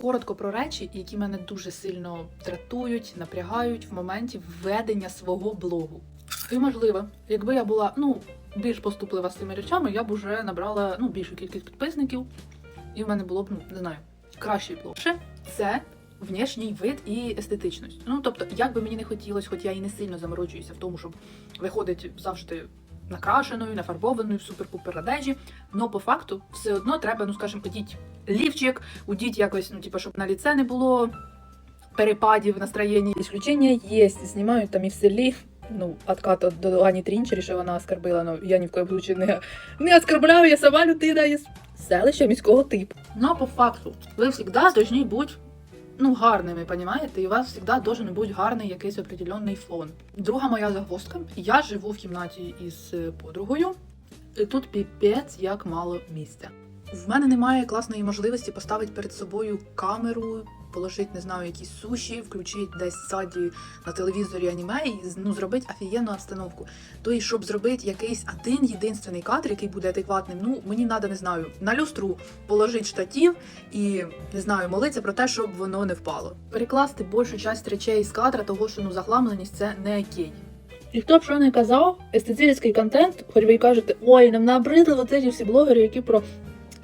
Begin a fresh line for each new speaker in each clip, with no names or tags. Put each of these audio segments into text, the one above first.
Коротко про речі, які мене дуже сильно дратують, напрягають в моменті введення свого блогу. І можливо, якби я була ну більш поступлива з цими речами, я б уже набрала ну більшу кількість підписників, і в мене було б ну не знаю кращий блог. Ще це внешній вид і естетичність. Ну тобто, як би мені не хотілося, хоч я і не сильно заморочуюся в тому, щоб виходить завжди накрашеною, нафарбованою, в супер-пупер одежі. Но по факту все одно треба, ну скажімо, одіть лівчик, удіть якось, ну типу, щоб на ліце не було перепадів настроєння. Ісключення є, знімають там і в селі. Ну, откат до Ані Трінчері, що вона оскорбила, ну я ні в коєму случаю не, не оскорбляю, я сама людина із селища міського типу. Ну, по факту, ви завжди повинні бути ну, гарними, понімаєте? І у вас завжди должен бути гарний якийсь определенний фон. Друга моя загвоздка. Я живу в кімнаті із е, подругою, і тут піпець як мало місця. В мене немає класної можливості поставити перед собою камеру, положити, не знаю, якісь суші, включити десь ззаді на телевізорі аніме і ну, зробити офігенну обстановку. Тобто, щоб зробити якийсь один єдинственний кадр, який буде адекватним, ну мені треба, не знаю, на люстру положити штатів і не знаю, молитися про те, щоб воно не впало. Перекласти більшу часть речей з кадра, того що ну захламленість це не окей. І хто б що не казав, естетичний контент, хоч ви й кажете, ой, нам набридли оці всі блогери, які про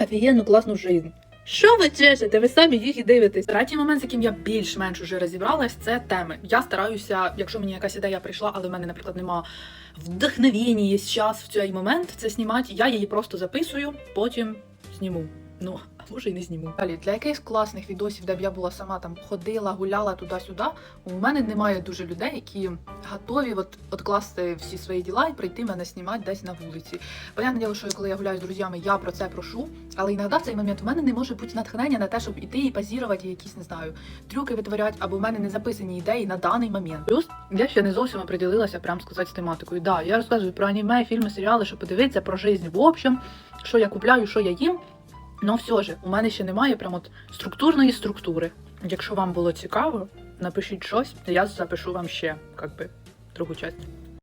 офігенну класну жизнь. Що ви чешете? Ви самі їх і дивитесь. Третій момент, з яким я більш-менш уже розібралась, це теми. Я стараюся, якщо мені якась ідея прийшла, але в мене, наприклад, нема вдохновення, є час в цей момент це знімати. Я її просто записую, потім зніму. Ну, може і не зніму. Далі для якихось класних відосів, де б я була сама там ходила, гуляла туди-сюди. У мене немає дуже людей, які готові от откласти всі свої діла і прийти мене знімати десь на вулиці. Понятне діло, що коли я гуляю з друзями, я про це прошу. Але іноді в цей момент у мене не може бути натхнення на те, щоб іти і позірувати, якісь не знаю, трюки витворяти, або в мене не записані ідеї на даний момент. Плюс я ще не зовсім оприділилася, прям сказати з тематикою. Да, я розказую про аніме, фільми, серіали, щоб подивитися про життя в общем, що я купляю, що я їм. Ну все ж, у мене ще немає прям от структурної структури. Якщо вам було цікаво, напишіть щось, я запишу вам ще, як би, другу частину.